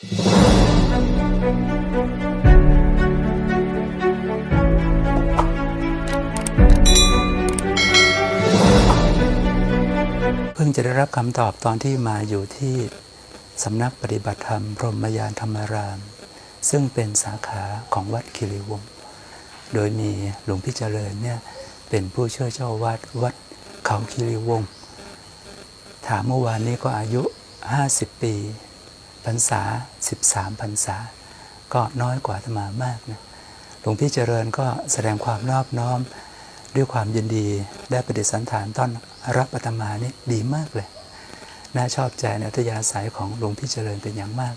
เพิ่งจะได้รับคำตอบตอนที่มาอยู่ที่สำนักปฏิบัติธรรมพรหมยานธรรมราม ซึ่งเป็นสาขาของวัดคิริวงศ์โดยมีหลวงพี่เจริญเนี่ยเป็นผู้ช่วยเจ้าอาวาดวัดเขาคิริวงศ์ถามเมื่อวานนี้ก็อายุ 50 ปี พรรษา 13 พรรษา ก็น้อยกว่าอาตมามากนะหลวงพี่เจริญก็แสดงความนอบน้อม ด้วยความยินดีได้ปฏิสันฐานต้อนรับอาตมานี่ดีมากเลย น่าชอบใจในอัธยาศัยของหลวงพี่เจริญเป็นอย่างมาก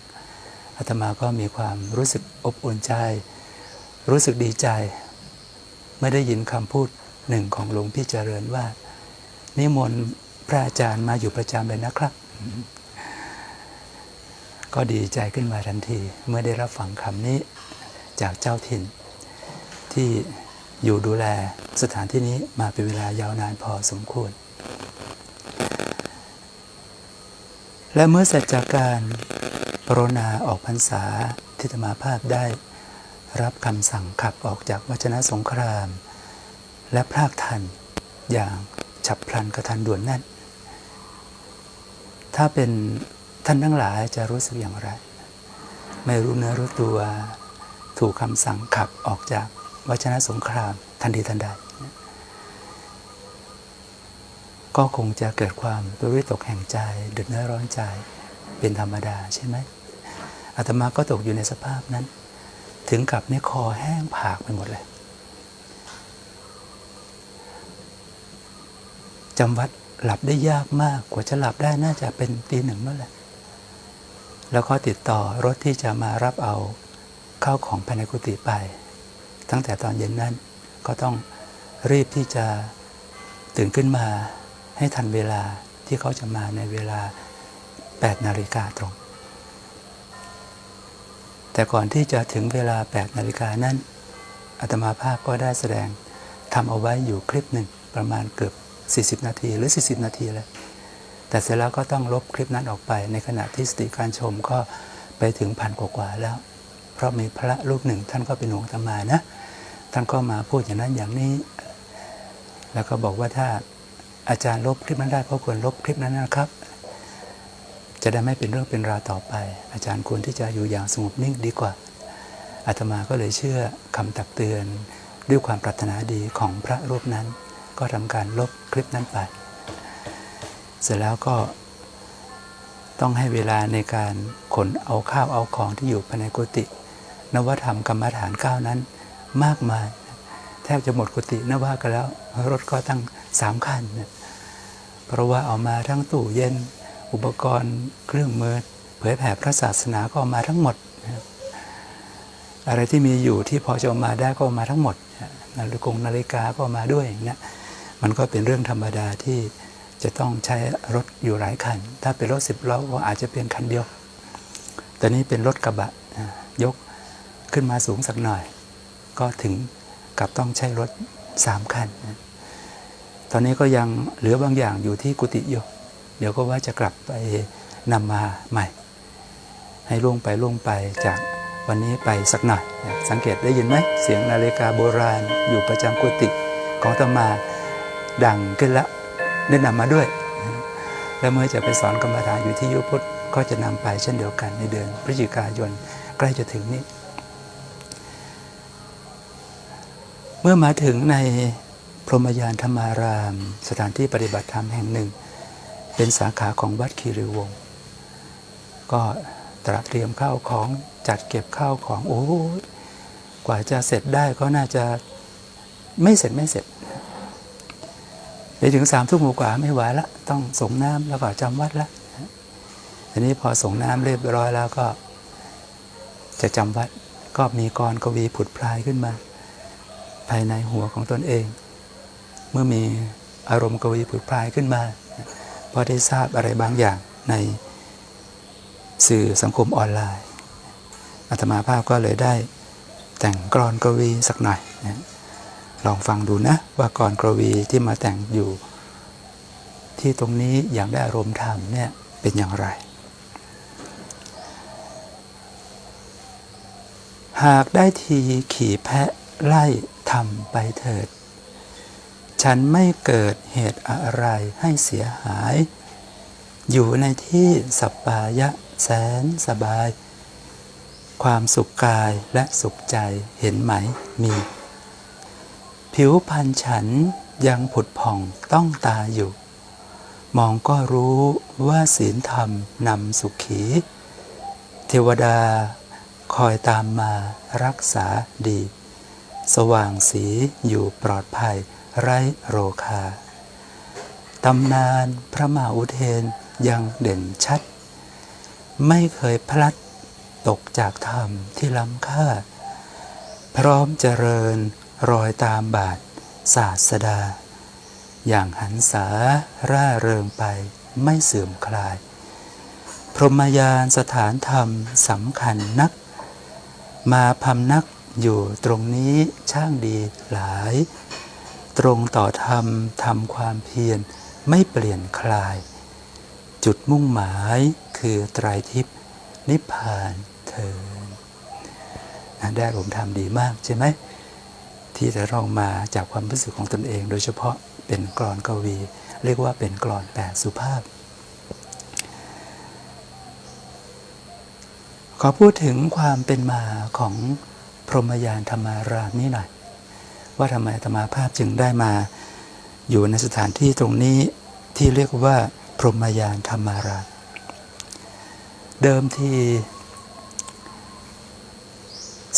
อาตมาก็มีความรู้สึกอบอุ่นใจ รู้สึกดีใจเมื่อได้ยินคำพูดหนึ่งของหลวงพี่เจริญว่า นิมนต์พระอาจารย์มาอยู่ประจำเลยนะครับ ก็ดีใจขึ้นมาทันทีเมื่อได้รับฟังคำนี้จากเจ้าถิ่น ที่อยู่ดูแลสถานที่นี้มาเป็นเวลายาวนานพอสมควร และเมื่อเสร็จจากการปรณาออกพรรษาทิตมาภาพได้รับคำสั่งขับออกจากวัชนะสงคราม และพรากทันอย่างฉับพลันกระทันด่วนนั่น ถ้าเป็น ท่านทั้งหลายจะรู้สึกอย่างไร ไม่รู้เนื้อรู้ตัวถูกคำสั่งขับออกจากวชนะสงครามทันทีทันใด ก็คงจะเกิดความตุริตกแห่งใจเดือดเนื้อร้อนใจเป็นธรรมดาใช่ไหมอาตมาก็ตกอยู่ในสภาพนั้น ถึงกับในคอแห้งผากไปหมดเลยจำวัดหลับได้ยากมากกว่าจะหลับได้น่าจะเป็นตีหนึ่งเมื่อไหร่ แล้วก็ติดต่อรถที่จะมารับเอาเข้าของภายในกุฏิไป ตั้งแต่ตอนเย็นนั้นก็ต้องรีบที่จะตื่นขึ้นมาให้ทันเวลาที่เขาจะมาในเวลา 8 นาฬิกาตรง แต่ก่อนที่จะถึงเวลา 8 นาฬิกานั้นอาตมาภาพก็ได้แสดงทำเอาไว้อยู่คลิปหนึ่งประมาณเกือบ 40 นาทีหรือ 40 นาทีแล้ว แต่เสร็จแล้วก็ต้องลบคลิปนั้นออกไป ในขณะที่สติการชมก็ไปถึงพันกว่าแล้ว เพราะมีพระรูปหนึ่งท่านก็เป็นหลวงตามานะ ท่านก็มาพูดอย่างนั้นอย่างนี้ แล้วก็บอกว่าถ้าอาจารย์ลบคลิปนั้นได้ก็ควรลบคลิปนั้นนะครับ จะได้ไม่เป็นเรื่องเป็นราวต่อไป อาจารย์ควรที่จะอยู่อย่างสงบนิ่งดีกว่าอาตมาก็เลยเชื่อคำตักเตือนด้วยความปรารถนาดีของพระรูปนั้น ก็ทำการลบคลิปนั้นไป เสร็จแล้วก็ต้องให้เวลาในการขนเอาข้าวเอาของที่อยู่ภายในกุฏินวธรรมกรรมฐานก้าวนั้นมากมาย แทบจะหมดกุฏินว่ากันแล้วรถก็ตั้งสามคัน เพราะว่าเอามาทั้งตู้เย็นอุปกรณ์เครื่องมือ เผยแผ่พระศาสนาก็ามาทั้งหมด อะไรที่มีอยู่ที่พอจะมาได้ก็มาทั้งหมดนาฬิกงนาฬิกาก็มาด้วยอย่างนะมันก็เป็นเรื่องธรรมดาที่ จะต้องใช้รถอยู่หลายคัน ถ้าเป็นรถสิบล้อก็อาจจะเป็นคันเดียว แต่นี้เป็นรถกระบะยกขึ้นมาสูงสักหน่อย ก็ถึงกับต้องใช้รถสามคัน ตอนนี้ก็ยังเหลือบางอย่างอยู่ที่กุฏิอยู่ เดี๋ยวก็ว่าจะกลับไปนำมาใหม่ ให้ล่วงไปล่วงไปจากวันนี้ไปสักหน่อยสังเกตได้ยินไหมเสียงนาฬิกาโบราณอยู่ประจำกุฏิของตมาดังขึ้นแล้ว ได้นำมาด้วย แล้วเมื่อจะไปสอนกรรมฐานอยู่ที่ยุพุทธก็จะนำไปเช่นเดียวกันในเดือนพฤศจิกายนใกล้จะถึงนี้ เมื่อมาถึงในพรหมยานธรรมาราม สถานที่ปฏิบัติธรรมแห่งหนึ่ง เป็นสาขาของวัดคีรีวงศ์ก็ตระเตรียมข้าวของจัดเก็บข้าวของโอ้กว่าจะเสร็จได้ก็น่าจะไม่เสร็จไม่เสร็จ ไปถึงสามทุ่มกว่าไม่ไหวละต้องส่งน้ำแล้วก็จำวัดละทีนี้พอส่งน้ำเรียบร้อยแล้วก็ จะจำวัดก็มีกรกวีผุดพลายขึ้นมา ภายในหัวของตนเอง เมื่อมีอารมณ์กวีผุดพลายขึ้นมาพอได้ทราบอะไรบางอย่างในสื่อสังคมออนไลน์อาตมาภาพก็เลยได้แต่งกรอนกวีสักหน่อยนะ ลองฟังดูนะ ว่ากรอนกวีที่มาแต่งอยู่ ที่ตรงนี้อย่างได้อารมณ์ธรรมเนี่ยเป็นอย่างไร หากได้ทีขี่แพะไล่ทำไปเถิด ฉันไม่เกิดเหตุอะไรให้เสียหาย อยู่ในที่สัปปายะแสนสบาย ความสุขกายและสุขใจเห็นไหมมี ผิวพรรณฉันยังผุดผ่องต้องตาอยู่ มองก็รู้ว่าศีลธรรมนำสุขี เทวดาคอยตามมารักษาดี สว่างสีอยู่ปลอดภัยไร้โรคาตำนานพระมหาอุเทนยังเด่นชัด ไม่เคยพลัดตกจากธรรมที่ล้ำค่า พร้อมเจริญ รอยตามบาทศาสดา อย่างหันษาร่าเริงไปไม่เสื่อมคลาย พรหมยานสถานธรรมสำคัญนัก มาพำนักอยู่ตรงนี้ช่างดีหลาย ตรงต่อธรรมทำความเพียรไม่เปลี่ยนคลาย จุดมุ่งหมายคือไตรทิพย์นิพพานเถิดนะได้ผมทำดีมากใช่ไหม ที่จะร้องมาจากความรู้สึกของตนเอง โดยเฉพาะเป็นกรอนกวี เรียกว่าเป็นกรอนแปดสุภาพ ขอพูดถึงความเป็นมาของพรหมยานธรรมารามนี่หน่อย ว่าทำไมธรรมาภาพจึงได้มา อยู่ในสถานที่ตรงนี้ที่เรียกว่า พรหมยานธรรมารามเดิมที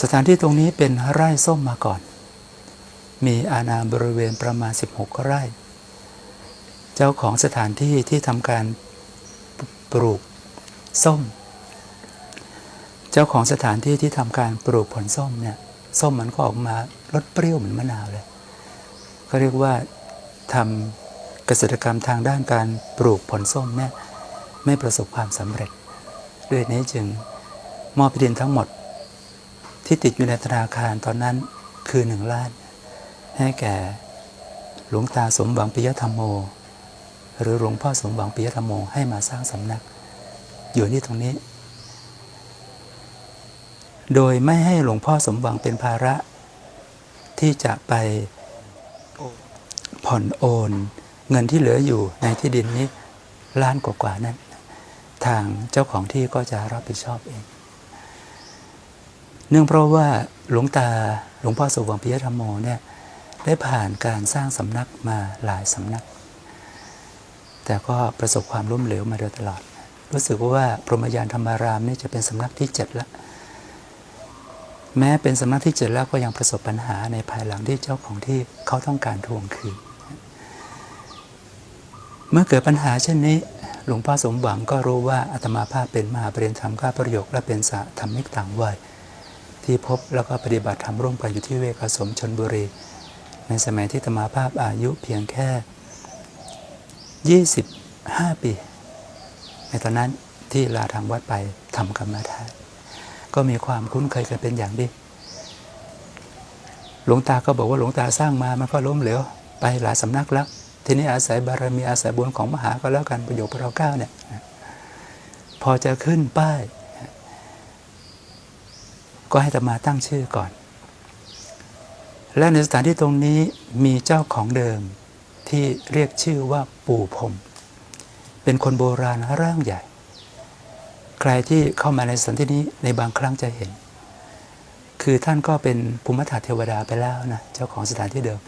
สถานที่ตรงนี้เป็นไร่ส้มมาก่อน มีอาณาบริเวณประมาณ 16 ไร่ เจ้าของสถานที่ที่ทำการปลูกส้ม เจ้าของสถานที่ที่ทำการปลูกผลส้มเนี่ย ส้มมันก็ออกมารสเปรี้ยวเหมือนมะนาวเลยก็เรียกว่าทำเกษตรกรรมทางด้านการปลูกผลส้มเนี่ยไม่ประสบความสำเร็จ ด้วยนี้จึงมอบที่ดินทั้งหมด ที่ติดอยู่ในธนาคารตอนนั้นคือหนึ่งล้าน ให้แก่หลวงตาสมหวังปิยธรรมโม หรือหลวงพ่อสมหวังปิยธรรมโมให้มาสร้างสำนัก อยู่ที่ตรงนี้ โดยไม่ให้หลวงพ่อสมหวังเป็นภาระ ที่จะไปผ่อนโอน เงินที่เหลืออยู่ในที่ดินนี้ล้านกว่าๆนั้น ทางเจ้าของที่ก็จะรับผิดชอบเอง เนื่องเพราะว่าหลวงตาหลวงพ่อสมหวังปิยธรรมโมเนี่ย ได้ผ่านการสร้างสำนักมาหลายสำนัก แต่ก็ประสบความล้มเหลวมาโดยตลอด รู้สึกว่าพรหมยานธรรมารามนี่จะเป็นสำนักที่เจ็ดแล้วแม้เป็นสำนักที่เจ็ดแล้วก็ยังประสบปัญหาในภายหลังที่เจ้าของที่เขาต้องการทวงคืน เมื่อเกิดปัญหาเช่นนี้ หลวงพ่อสมหวังก็รู้ว่าอาตมาภาพเป็นมหาปริญญาธรรมข้าประโยค และเป็นสะธรรมิกต่างวัยที่พบแล้วก็ปฏิบัติธรรมร่วมกันอยู่ที่เวกสมชนบุรี ในสมัยที่อาตมาภาพอายุเพียงแค่ 25 ปี ในตอนนั้นที่ลาทางวัดไปทำกรรมฐานก็มีความคุ้นเคยกันเป็นอย่างดีหลวงตาก็บอกว่าหลวงตาสร้างมามันก็ล้มเหลวไปหลายสำนักแล้ว ทีนี้อาศัยบารมีอาศัยบุญของมหาก็แล้วกันประโยชน์พระเราเก้าเนี่ยพอจะขึ้นป้าย ก็ให้ตมาตั้งชื่อก่อน และในสถานที่ตรงนี้มีเจ้าของเดิมที่เรียกชื่อว่าปู่พรมเป็นคนโบราณร่างใหญ่ ใครที่เข้ามาในสถานที่นี้ในบางครั้งจะเห็น คือท่านก็เป็นภูมิทัตเทวดาไปแล้วนะเจ้าของสถานที่เดิม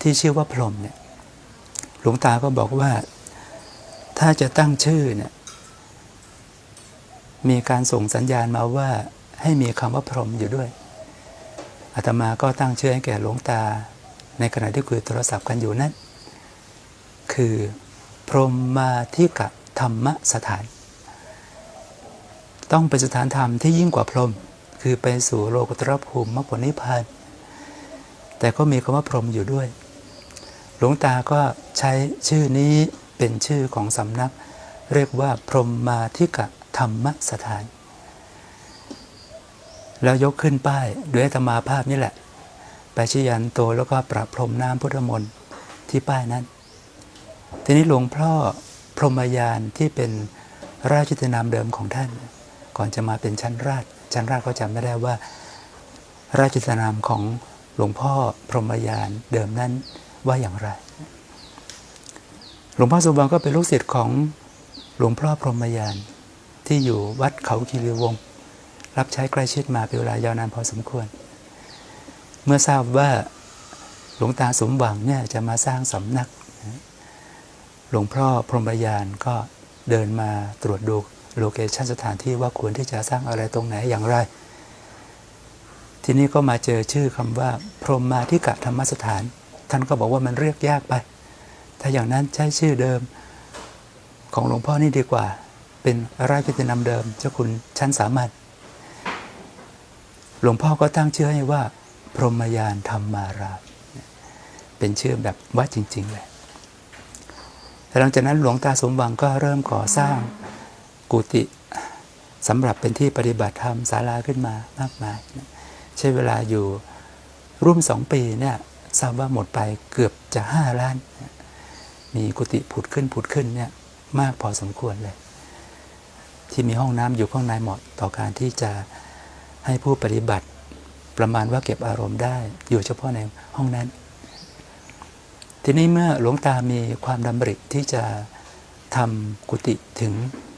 ที่ชื่อว่าพรมเนี่ยหลวงตาก็บอกว่าถ้าจะตั้งชื่อเนี่ยมีการส่งสัญญาณมาว่าให้มีคำว่าพรมอยู่ด้วย อาตมาก็ตั้งชื่อให้แก่หลวงตา ในขณะที่คุยโทรศัพท์กันอยู่นั้น คือ พรหมมาทิกะธรรมสถาน ต้องเป็นสถานธรรมที่ยิ่งกว่าพรหมคือไปสู่โลกุตรภูมิมรรคผลนิพพานแต่ก็มีคำว่าพรหมอยู่ด้วย หลวงตาก็ใช้ชื่อนี้เป็นชื่อของสำนัก เรียกว่าพรหมมาทิกะธรรมสถาน แล้วยกขึ้นป้ายด้วยธรรมาภาพนี่แหละ ไปชี้ยันโตแล้วก็ประพรมน้ำพุทธมนต์ที่ป้ายนั้น ทีนี้หลวงพ่อพรหมยานที่เป็นราชจิตนามเดิมของท่าน ก่อนจะมาเป็นชั้นราช ชั้นแรกก็จำไม่ได้ว่า ราชินามของหลวงพ่อพรหมยานเดิมนั้นว่าอย่างไร หลวงพ่อสุบังก็เป็นลูกศิษย์ของหลวงพ่อพรหมยานที่อยู่วัดเขาคีรีวงศ์ รับใช้ใกล้ชิดมาเป็นเวลายาวนานพอสมควร เมื่อทราบว่าหลวงตาสมหวังเนี่ยจะมาสร้างสำนัก หลวงพ่อพรหมยานก็เดินมาตรวจดูโลเคชันสถานที่ว่าควรที่จะสร้างอะไรตรงไหนอย่างไร ทีนี้ก็มาเจอชื่อคำว่า พรหมมาธิกะธรรมสถาน ท่านก็บอกว่ามันเรียกยากไป ถ้าอย่างนั้นใช้ชื่อเดิมของหลวงพ่อนี่ดีกว่า เป็นราชกิตตินามเดิมเจ้าคุณชั้นสามัญ หลวงพ่อก็ตั้งชื่อให้ว่า พรหมยานธรรมารามเป็นชื่อแบบวัดจริงๆเลยหลังจากนั้นหลวงตาสมหวังก็เริ่มก่อสร้างกุฏิสำหรับเป็นที่ปฏิบัติธรรมศาลาขึ้นมามากมาย ใช้เวลาอยู่ร่วมสองปีเนี่ยทราบว่าหมดไปเกือบจะห้าล้าน มีกุฏิผุดขึ้นผุดขึ้นเนี่ยมากพอสมควรเลย ที่มีห้องน้ำอยู่ข้างในเหมาะต่อการที่จะ ให้ผู้ปฏิบัติประมาณว่าเก็บอารมณ์ได้ อยู่เฉพาะในห้องนั้น ทีนี้เมื่อหลวงตามีความดำริที่จะทำกุฏิถึง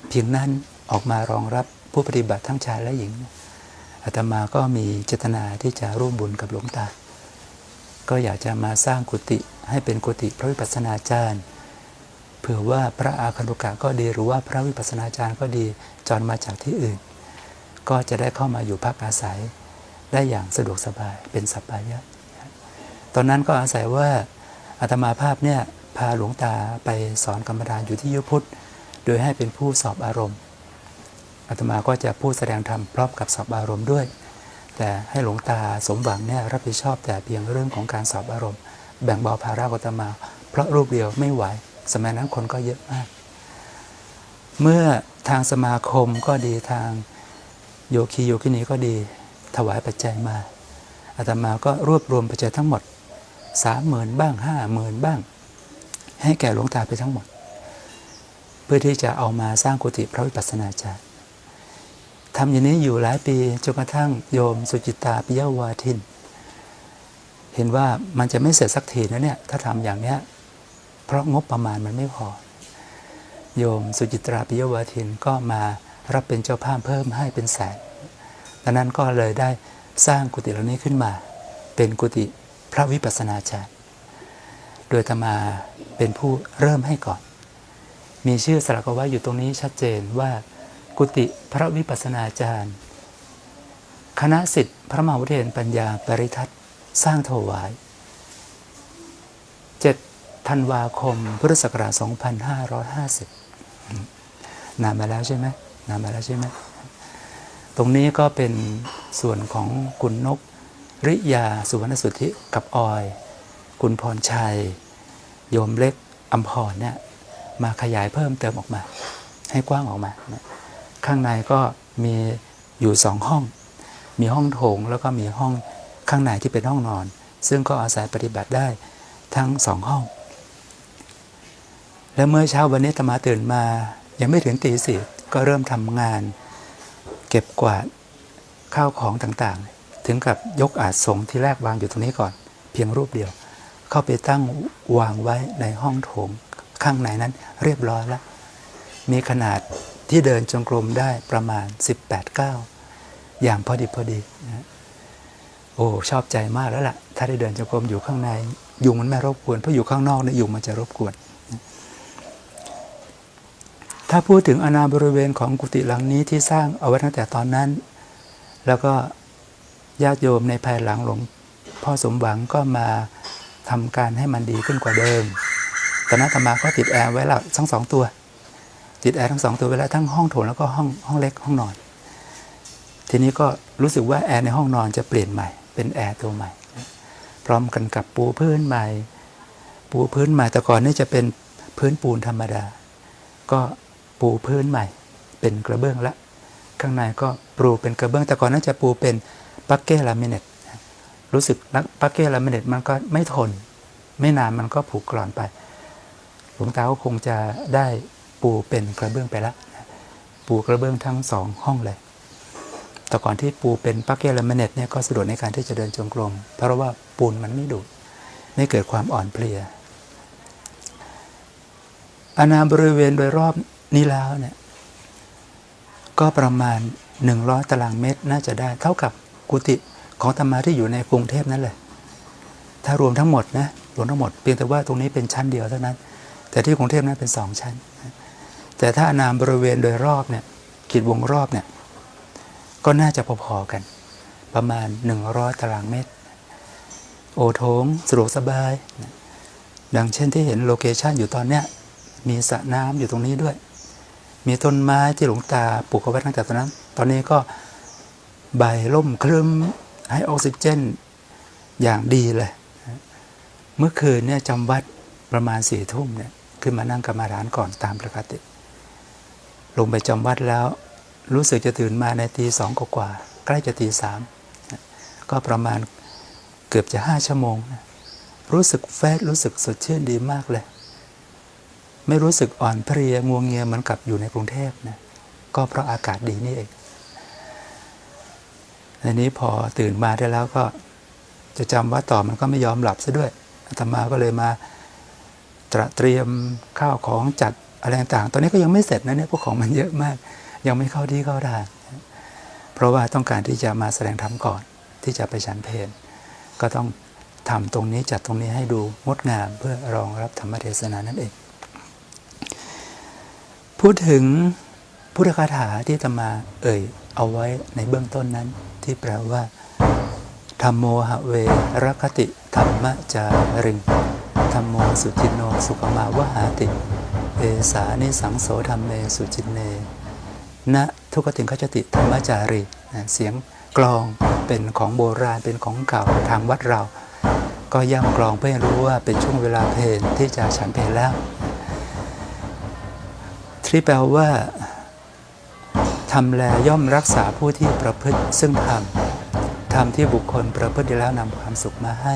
เพียงนั้นออกมารองรับผู้ปฏิบัติทั้งชายและหญิงอาตมาก็มีเจตนาที่จะร่วมบุญกับหลวงตา ก็อยากจะมาสร้างกุฏิให้เป็นกุฏิพระวิปัสสนาจารย์เผื่อว่าพระอาคันตุกะก็ดีหรือว่าพระวิปัสสนาจารย์ก็ดีจรมาจากที่อื่น ก็จะได้เข้ามาอยู่พักอาศัย ได้อย่างสะดวกสบายเป็นสัปปายะตอนนั้นก็อาศัยว่าอาตมาภาพเนี่ยพาหลวงตาไปสอนกรรมฐานอยู่ที่ยุพุทธโดยให้เป็นผู้สอบอารมณ์อาตมาก็จะพูดแสดงธรรมพร้อมกับสอบอารมณ์ด้วย แต่ให้หลวงตาสมหวังเนี่ยรับผิดชอบแต่เพียงเรื่องของการสอบอารมณ์ แบ่งเบาภาระอาตมา เพราะรูปเดียวไม่ไหวสมัยนั้นคนก็เยอะมาก เมื่อทางสมาคมก็ดีทาง โยคีโยคินีก็ดี ถวายปัจจัยมาอาตมาก็รวบรวมปัจจัยทั้งหมดสามหมื่นบ้างห้าหมื่นบ้าง ให้แก่หลวงตาไปทั้งหมด เพื่อที่จะเอามาสร้างกุฏิพระวิปัสสนาจารย์ทำอย่างนี้อยู่หลายปีจนกระทั่งโยมสุจิตาปิยวาทิน เห็นว่ามันจะไม่เสร็จสักทีนะเนี่ยถ้าทำอย่างเนี้ยเพราะงบประมาณมันไม่พอ โยมสุจิตราปิยวาทินก็มา รับเป็นเจ้าภาพเพิ่มให้เป็นแสนดังนั้นก็เลยได้สร้างกุฏิเหล่านี้ขึ้นมา เป็นกุฏิพระวิปัสสนาจารย์ โดยธรรมาเป็นผู้เริ่มให้ก่อน มีชื่อสลักไว้อยู่ตรงนี้ชัดเจนว่า กุฏิพระวิปัสสนาจารย์ คณะสิทธิพระมหาวิเทยาลัยปัญญาปริทัศสร้างถวาย 7 ธันวาคมพุทธศักราช 2550 นานมาแล้วใช่ไหม นานมาแล้วใช่ไหมตรงนี้ก็เป็นส่วนของคุณนกริยาสุวรรณสุทธิกับออย คุณพรชัย โยมเล็กอัมพรเนี่ยมาขยายเพิ่มเติมออกมา ให้กว้างออกมานะข้างในก็มีอยู่สองห้อง มีห้องโถงแล้วก็มีห้องข้างในที่เป็นห้องนอน ซึ่งก็อาศัยปฏิบัติได้ทั้งสองห้อง แล้วเมื่อเช้าวันนี้ตมาตื่นมายังไม่ถึงตีสี่ ก็เริ่มทำงาน เก็บกวาดข้าวของต่างๆ ถึงกับยกอาสงที่แรกวางอยู่ตรงนี้ก่อน เพียงรูปเดียว เข้าไปตั้งวางไว้ในห้องโถง ข้างในนั้นเรียบร้อยแล้ว มีขนาดที่เดินจงกรมได้ประมาณ 18ก้าวอย่างพอดีพอดีนะโอ้ชอบใจมากแล้วล่ะ ถ้าได้เดินจงกรมอยู่ข้างใน ยุงมันไม่รบกวนเพราะอยู่ข้างนอกเนี่ยยุงมันจะรบกวน ถ้าพูดถึงอนาบริเวณของกุฏิหลังนี้ที่สร้างเอาไว้ตั้งแต่ตอนนั้น แล้วก็ญาติโยมในภายหลังหลวงพ่อสมหวังก็มาทำการให้มันดีขึ้นกว่าเดิมตอนนั้นธรรมาก็ติดแอร์ไว้แล้วทั้งสองตัว ติดแอร์ทั้งสองตัวไว้แล้วทั้งห้องโถงแล้วก็ห้องห้องเล็กห้องนอน ทีนี้ก็รู้สึกว่าแอร์ในห้องนอนจะเปลี่ยนใหม่ เป็นแอร์ตัวใหม่ พร้อมกันกับปูพื้นใหม่ ปูพื้นใหม่แต่ก่อนนี่จะเป็นพื้นปูนธรรมดา ก็ ปูพื้นใหม่ เป็นกระเบื้องละ ข้างในก็ปูเป็นกระเบื้องแต่ก่อนนั้นจะปูเป็นปักเก้ลามิเนตรู้สึกนักปักเก้ลามิเนตมันก็ไม่ทน ไม่นานมันก็ผุกร่อนไปหลวงตาก็คงจะได้ปูเป็นกระเบื้องไปละปูกระเบื้องทั้งสองห้องเลยแต่ก่อนที่ปูเป็นปักเกลเมเนตเนี่ยก็สะดวกในการที่จะเดินจงกรม เพราะว่าปูนมันไม่ดุไม่เกิดความอ่อนเพลียอาณาบริเวณโดยรอบ นี้แล้วเนี่ยก็ประมาณ 100 ตารางเมตรน่าจะได้ เท่ากับกุฏิของธรรมาที่อยู่ในกรุงเทพนั่นแหละถ้ารวมทั้งหมดนะรวมทั้งหมดเพียงแต่ว่าตรงนี้เป็นชั้นเดียวเท่านั้น แต่ที่กรุงเทพนั้นเป็นสองชั้น แต่ถ้าอานามบริเวณโดยรอบเนี่ยขีดวงรอบเนี่ยก็น่าจะพอๆกัน ประมาณ 100 ตารางเมตร โอโถงสะดวกสบาย ดังเช่นที่เห็นโลเคชันอยู่ตอนเนี้ยมีสระน้ำอยู่ตรงนี้ด้วย มีต้นไม้ที่หลวงตาปลูกเอาไว้ตั้งแต่ตอนนั้น ตอนนี้ก็ใบร่มครึ้มให้ออกซิเจนอย่างดีเลย เมื่อคืนเนี่ยจำวัดประมาณสี่ทุ่มเนี่ยขึ้นมานั่งกรรมาฐานก่อนตามปกติ ลงไปจำวัดแล้ว รู้สึกจะตื่นมาในตีสองกว่า ใกล้จะตีสามก็ประมาณเกือบจะห้าชั่วโมงนะรู้สึกเฟสรู้สึกสดชื่นดีมากเลย ไม่รู้สึกอ่อนเพลียงวงเงียเหมือนกับอยู่ในกรุงเทพนะก็เพราะอากาศดีนี่เองอันนี้พอตื่นมาได้แล้วก็จะจำว่าต่อมันก็ไม่ยอมหลับซะด้วยอาตมาก็เลยมาตระเตรียมข้าวของจัดอะไรต่างๆ ตอนนี้ก็ยังไม่เสร็จนะเนี่ยพวกของมันเยอะมาก ยังไม่เข้าที่เข้าทางเพราะว่าต้องการที่จะมาแสดงธรรมก่อน ที่จะไปฉันเพลก็ต้องทำตรงนี้จัดตรงนี้ให้ดูงดงามเพื่อรองรับธรรมเทศนานั่นเอง พูดถึงพุทธคาถาที่ตมาเอ่ยเอาไว้ในเบื้องต้นนั้น ที่แปลว่าธรรมโมหะเวรคติธรรมจาริงธรรมโมสุจินโนสุขมาวหาติเอสานิสังโสธรรมเมสุจินเนณะทุกติงขจติธรรมจารีเสียงกลองเป็นของโบราณเป็นของเก่าทางวัดเรา ก็ย่ำกลองเพื่อรู้ว่าเป็นช่วงเวลาเพลนที่จะฉันเพลแล้ว ที่แปลว่าทำแลย่อมรักษาผู้ที่ประพฤติซึ่งธรรมธรรมที่บุคคลประพฤติแล้วนำความสุขมาให้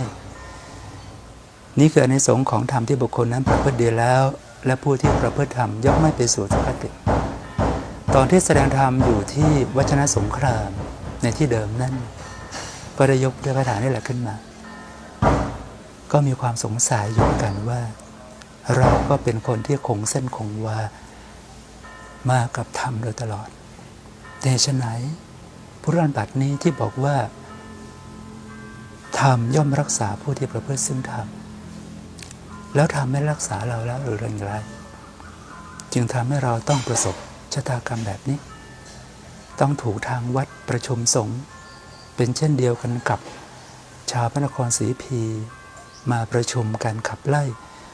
นี่คือในสงส์ของธรรมที่บุคคลนั้นประพฤติดีแล้ว และผู้ที่ประพฤติธรรมย่อมไม่ไปสู่ทุกขติ ตอนที่แสดงธรรมอยู่ที่วัชนะสงครามในที่เดิมนั่น ก็ได้ยกเรื่องคาถานี่แหละขึ้นมา ก็มีความสงสัยอยู่กันว่า เราก็เป็นคนที่คงเส้นคงวา มากับธรรมโดยตลอดแต่ฉะไหนพุทธบัตรนี้ที่บอกว่า ธรรมย่อมรักษาผู้ที่ประพฤติซึ่งธรรมแล้วธรรมไม่รักษาเราแล้วหรืออย่างไร จึงทำให้เราต้องประสบชะตากรรมแบบนี้ ต้องถูกทางวัดประชุมสงฆ์เป็นเช่นเดียวกันกับชาวพระนครศรีพี มาประชุมกันขับไล่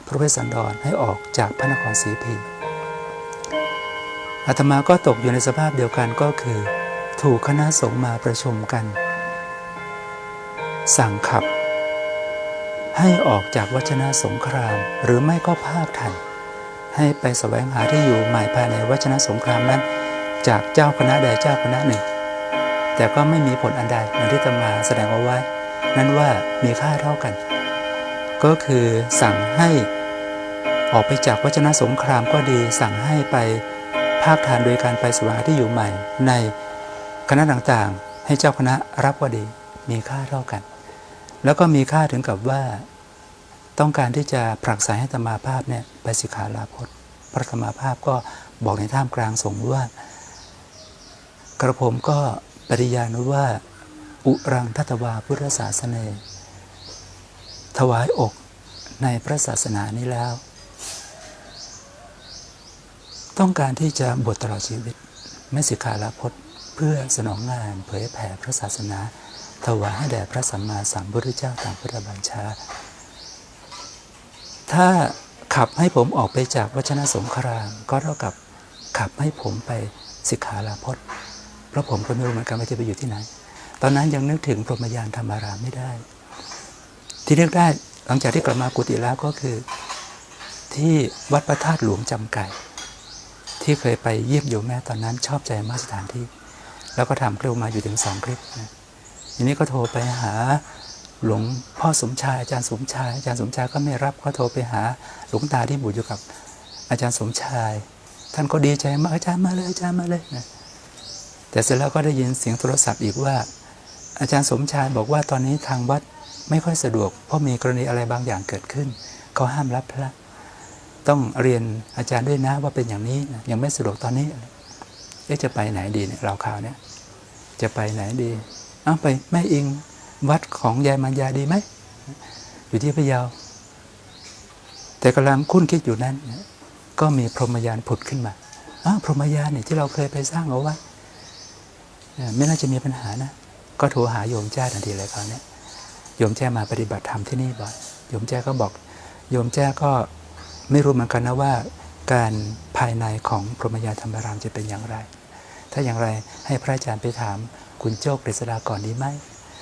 พระเวสสันดรให้ออกจากพระนครศรีพี อาตมาก็ตกอยู่ในสภาพเดียวกันก็คือ ถูกคณะสงฆ์มาประชุมกัน สั่งขับ ให้ออกจากวัชนะสงครามหรือไม่ก็ภาคทัน ให้ไปแสวงหาที่อยู่ใหม่ภายในวัชนะสงครามนั้น จากเจ้าคณะใดเจ้าคณะหนึ่ง แต่ก็ไม่มีผลอันใดอย่างที่ตมาแสดงเอาไว้ นั้นว่ามีค่าเท่ากัน ก็คือสั่งให้ออกไปจากวัชนะสงครามก็ดีสั่งให้ไปาคทานโดยการไปสวาที่อยู่ใหม่ ในคณะต่างๆ ให้เจ้าคณะรับว่าดีมีค่าเท่ากัน แล้วก็มีค่าถึงกับว่าต้องการที่จะผลักสายให้ธรรมาภาพเนี่ยไปสิกขาลาพจน์พระธรรมาภาพก็บอกในท่ามกลางสงฆ์ว่า กระผมก็ปริญาณว่า อุรังทัตวาพุทธศาสนาถวายอกในพระศาสนานี้แล้ว ต้องการที่จะบวชตลอดชีวิต ไม่สิกขาลาพจน์ เพื่อสนองงานเผยแผ่พระศาสนา ถวายให้แด่พระสัมมาสัมพุทธเจ้าตามพุทธบัญชา ถ้าขับให้ผมออกไปจากวัชนะสงคราม ก็เท่ากับขับให้ผมไปสิกขาลาพจน์ เพราะผมก็ไม่รู้เหมือนกันว่าจะไปอยู่ที่ไหน ตอนนั้นยังนึกถึงพรหมยานธรรมารามไม่ได้ ที่นึกได้หลังจากที่กลับมากุฏิแล้วก็คือ ที่วัดพระธาตุหลวงจำไก่ ที่เคยไปเยี่ยมโยมแม่ตอนนั้นชอบใจมากสถานที่ แล้วก็ทำคลิปมาอยู่ถึงสองคลิปนะทีนี้ก็โทรไปหาหลวงพ่อสมชายอาจารย์สมชายอาจารย์สมชายก็ไม่รับก็โทรไปหาหลวงตาที่บูอยู่กับอาจารย์สมชาย ท่านก็ดีใจมากอาจารย์มาเลยอาจารย์มาเลยนะแต่เสร็จแล้วก็ได้ยินเสียงโทรศัพท์อีกว่า อาจารย์สมชายบอกว่าตอนนี้ทางวัดไม่ค่อยสะดวก เพราะมีกรณีอะไรบางอย่างเกิดขึ้นเขาห้ามรับพระ ต้องเรียนอาจารย์ด้วยนะว่าเป็นอย่างนี้นะยังไม่สะดวกตอนนี้เอ๊ะจะไปไหนดีเนี่ยเราข่าวเนี่ยจะไปไหนดีเอาไปแม่อิงวัดของยายมัญญาดีไหมอยู่ที่พะเยา แต่กำลังคุ้นคิดอยู่นั้น ก็มีพรหมยานผุดขึ้นมาอ้าพรหมยานเนี่ยที่เราเคยไปสร้างเอาไว้ไม่น่าจะมีปัญหานะ ก็โทรหาโยมแจ้ทันทีเลยคราวนี้โยมแจ้มาปฏิบัติธรรมที่นี่บ่อยโยมแจ้ก็บอก โยมแจ้ก็ ไม่รู้เหมือนกันนะว่าการภายในของพรหมยาธรรมารามจะเป็นอย่างไร ถ้าอย่างไรให้พระอาจารย์ไปถามคุณโจ้กฤษดาก่อนดีไหม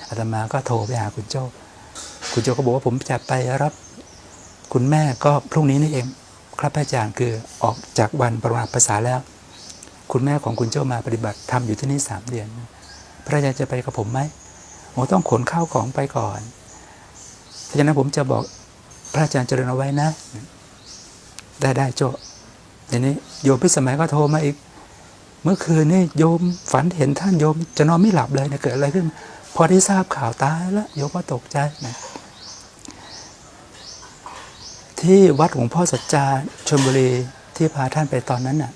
อาตมาก็โทรไปหาคุณโจ้คุณโจ้ก็บอกว่าผมจะไปรับคุณแม่ก็พรุ่งนี้นี่เอง ครับพระอาจารย์คือออกจากวันประวัติภาษาแล้ว คุณแม่ของคุณโจ้มาปฏิบัติทำอยู่ที่นี่สามเดือน พระอาจารย์จะไปกับผมไหมโอ้ต้องขนข้าวของไปก่อนเพราะฉะนั้นผมจะบอกพระอาจารย์เจริญเอาไว้นะ ได้ได้โจ้ทีนี้โยมพิสมัยก็โทรมาอีก เมื่อคืนนี่โยมฝันเห็นท่านโยม จะนอนไม่หลับเลยนะเกิดอะไรขึ้น พอได้ทราบข่าวตายแล้วโยมก็ตกใจนะที่วัดหลวงพ่อสัจจาชลบุรีที่พาท่านไปตอนนั้นน่ะ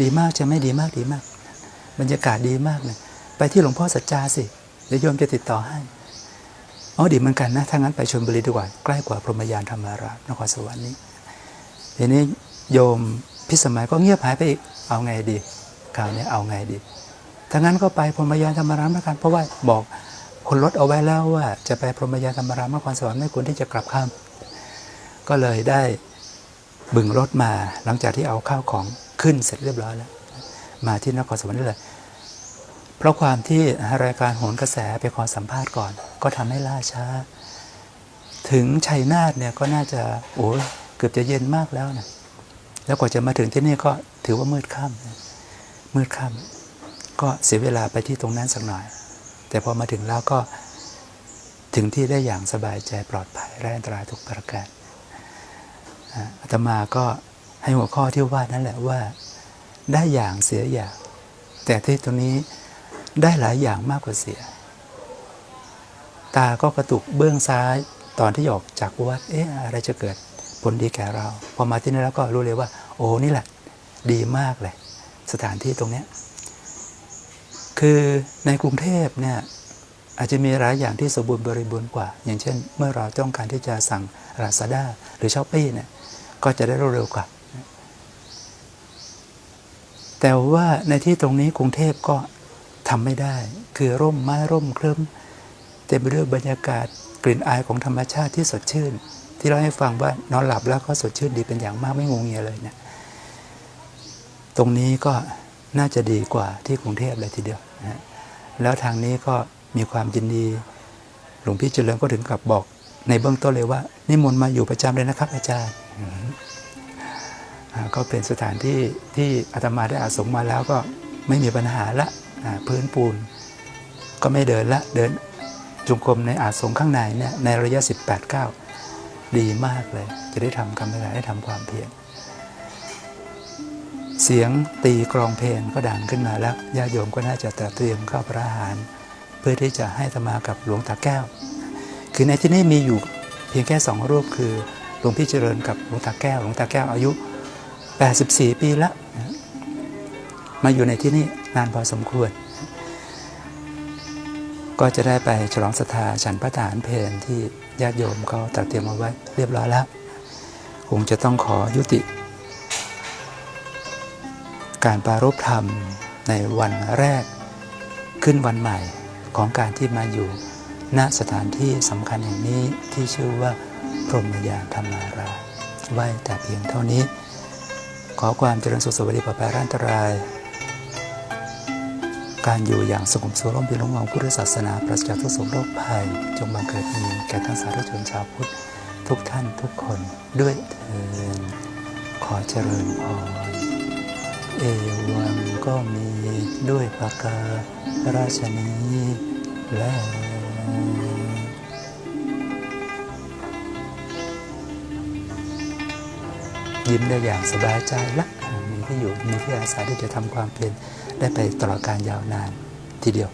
ดีมากจะไหมดีมากดีมาก บรรยากาศดีมากเลยไปที่หลวงพ่อสัจจาสิเดี๋ยวโยมจะติดต่อให้อ๋อดีเหมือนกันนะถ้างั้นไปชลบุรีดีกว่าใกล้กว่าพรหมยานธรรมารามนครสวรรค์นี้ ทีนี้โยมพิสมัยก็เงียบหายไปอีกเอาไงดีคราวนี้เอาไงดีถ้างั้นก็ไปพรหมยานธรรมรามแล้วกันเพราะว่าบอกคนรถเอาไว้แล้วว่าจะไปพรหมยานธรรมรามนครสวรรค์ไม่ควรที่จะกลับข้าม ก็เลยได้บึงรถมาหลังจากที่เอาข้าวของขึ้นเสร็จเรียบร้อยแล้ว มาที่นครสวรรค์นี่เลยเพราะความที่รายการโหนกระแสไปขอสัมภาษณ์ก่อน ก็ทำให้ล่าช้า ถึงชัยนาทเนี่ยก็น่าจะโอ้ กือบจะเย็นมากแล้วนะแล้วกว่าจะมาถึงที่นี่ก็ถือว่ามืดค่ำมืดค่ำก็เสียเวลาไปที่ตรงนั้นสักหน่อย แต่พอมาถึงแล้วก็ถึงที่ได้อย่างสบายใจปลอดภัยไร้อันตรายทุกประการอ่าอาตมาก็ให้หัวข้อที่ว่านั่นแหละว่า ได้อย่างเสียอย่าง แต่ที่ตรงนี้ได้หลายอย่างมากกว่าเสีย ตาก็กระตุกเบื้องซ้ายตอนที่ออกจากวัดเอ๊ะอะไรจะเกิด ผลดีแก่เรา พอมาที่นี่แล้วก็รู้เลยว่า โอ้นี่แหละ ดีมากเลย สถานที่ตรงนี้ คือในกรุงเทพเนี่ยอาจจะมีหลายอย่างที่สมบูรณ์บริบูรณ์กว่า อย่างเช่น เมื่อเราต้องการที่จะสั่งราซาด้าหรือช้อปปี้เนี่ยก็จะได้รวดเร็วกว่า แต่ว่าในที่ตรงนี้กรุงเทพก็ทำไม่ได้ คือร่มไม้ร่มเคลิ้มเต็มไปด้วยบรรยากาศกลิ่นอายของธรรมชาติที่สดชื่น ที่เราให้ฟังว่านอนหลับแล้วก็สดชื่นดีเป็นอย่างมากไม่งงเงียเลยเนี่ยตรงนี้ก็น่าจะดีกว่าที่กรุงเทพเลยทีเดียวนะแล้วทางนี้ก็มีความยินดี หลวงพี่เจริญก็ถึงกับบอก ในเบื้องต้นเลยว่านิมนต์มาอยู่ประจำเลยนะครับ อาจารย์ก็เป็นสถานที่ที่อาตมาได้อาสมมาแล้วก็ไม่มีปัญหาละพื้นปูน ก็ไม่เดินละเดินจงกรมในอาสมข้างในเนี่ยในระยะ 18 9 ดีมากเลย จะได้ทำกรรมฐานได้ทำความเพียรเสียงตีกรองเพลงก็ดังขึ้นมาแล้วญาโยมก็น่าจะเตรียมข้าวพระอาหาร เพื่อที่จะให้ธรรมากับหลวงตาแก้ว คือในที่นี้มีอยู่เพียงแค่สองรูปคือหลวงพี่เจริญกับหลวงตาแก้ว หลวงตาแก้วอายุ 84 ปีแล้วนะมาอยู่ในที่นี่นานพอสมควร ก็จะได้ไปฉลองศรัทธาฉันพระทหารเพลที่ญาติโยมเขาตระเตรียมเอาไว้เรียบร้อยแล้วคงจะต้องขอยุติ การปรารภธรรมในวันแรกขึ้นวันใหม่ของการที่มาอยู่ณสถานที่สำคัญแห่งนี้ที่ชื่อว่า พรหมยานธรรมารามไว้แต่เพียงเท่านี้ ขอความเจริญสุขสวัสดิ์ปลอดภัยร่อันตราย การอยู่อย่างสงบสุขร่มเย็นร่มเงาพุทธศาสนาปราศจากทุกโศกโรคภัย จงบังเกิดมีแก่ทั้งสาธุชนชาวพุทธทุกท่านทุกคนด้วยเถิดขอเจริญพรเอวังก็มีด้วยประการาชนีและยิ้มได้อย่างสบายใจละมีที่อยู่มีที่อาศัยที่จะทำความเพียร ได้ไปตลอดการยาวนานทีเดียว